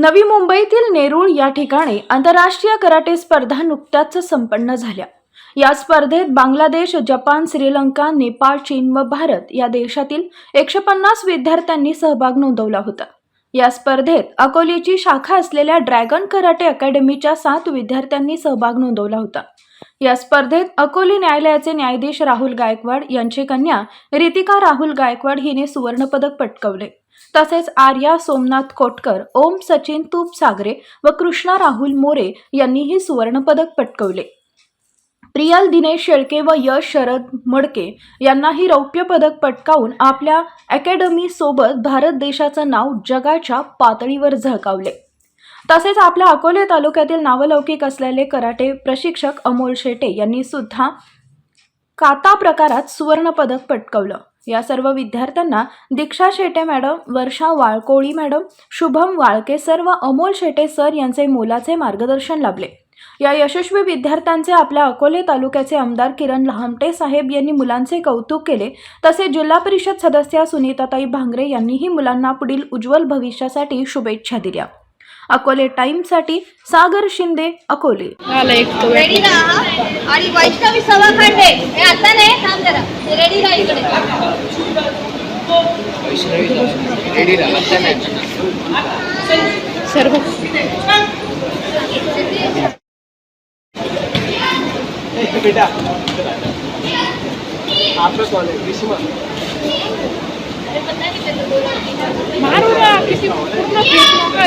नवी मुंबईतील नेरूळ या ठिकाणी आंतरराष्ट्रीय कराटे स्पर्धा नुकत्याच संपन्न झाल्या. या स्पर्धेत बांगलादेश जपान श्रीलंका नेपाळ चीन व भारत या देशातील एकशे पन्नास विद्यार्थ्यांनी सहभाग नोंदवला होता. या स्पर्धेत अकोलेची शाखा असलेल्या ड्रॅगन कराटे अकॅडमीच्या सात विद्यार्थ्यांनी सहभाग नोंदवला होता. या स्पर्धेत अकोले न्यायालयाचे न्यायाधीश राहुल गायकवाड यांची कन्या रितिका राहुल गायकवाड हिने सुवर्णपदक पटकावले. तसेच आर्या सोमनाथ कोटकर ओम सचिन तूपसागरे व कृष्णा राहुल मोरे यांनीही सुवर्णपदक पटकवले. प्रियल दिनेश शेळके व यश शरद मडके यांनाही रौप्य पदक पटकावून आपल्या अकॅडमी सोबत भारत देशाचं नाव जगाच्या पातळीवर झळकावले. तसेच आपल्या अकोले तालुक्यातील नावलौकिक असलेले कराटे प्रशिक्षक अमोल शेटे यांनी सुद्धा काता प्रकारात सुवर्णपदक पटकवलं. या सर्व विद्यार्थ्यांना Diksha Shete madam Varsha Walkoli madam Shubham Walke sir व अमोल शेटे सर यांचे मोलाचे मार्गदर्शन लाभले. या यशस्वी विद्यार्थ्यांचे आपल्या अकोले तालुक्याचे आमदार किरण लहामटे साहेब यांनी मुलांचे कौतुक केले तसे जिल्हा परिषद सदस्या सुनीताताई भांगरे यांनीही मुलांना पुढील उज्ज्वल भविष्यासाठी शुभेच्छा दिल्या. अकोले टाइम्ससाठी सागर शिंदे अकोले. आला एक तो रेडी राहा आणि वैष्णवी सभा खंडे हे आता नाही थांब जरा. रेडी राहा इकडे. सर्व. बेटा आपका कॉल है ग्रीष्मा मारू ना किती पूर्ण पीठ मोकळा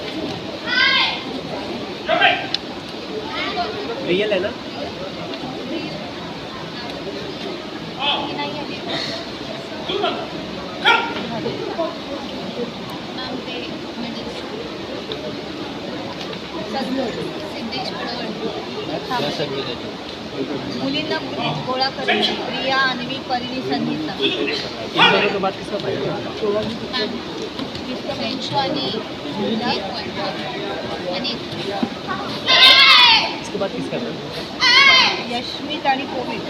प्रियल है ना? मुलींना गोळा करायची प्रिया अन्वी परिणी संगीता. इन दोनों के बाद किसका पड़ेगा आणि इसके बाद किसका नाम यशमीत आणि कोविड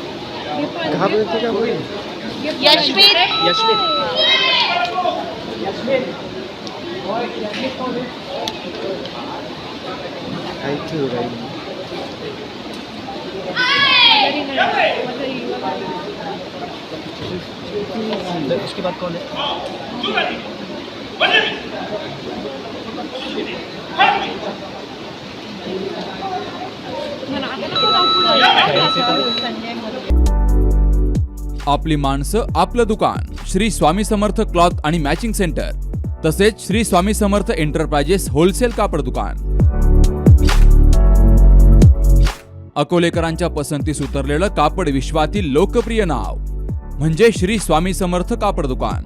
यशमीत बाद कौन है। आपली माणसं आपलं दुकान श्री स्वामी समर्थ क्लॉथ आणि मॅचिंग सेंटर तसेच श्री स्वामी समर्थ एंटरप्राइजेस होलसेल कापड दुकान. अकोलेकरांच्या पसंतीस उतरलेलं कापड विश्वातील लोकप्रिय नाव म्हणजे श्री स्वामी समर्थ कापड दुकान.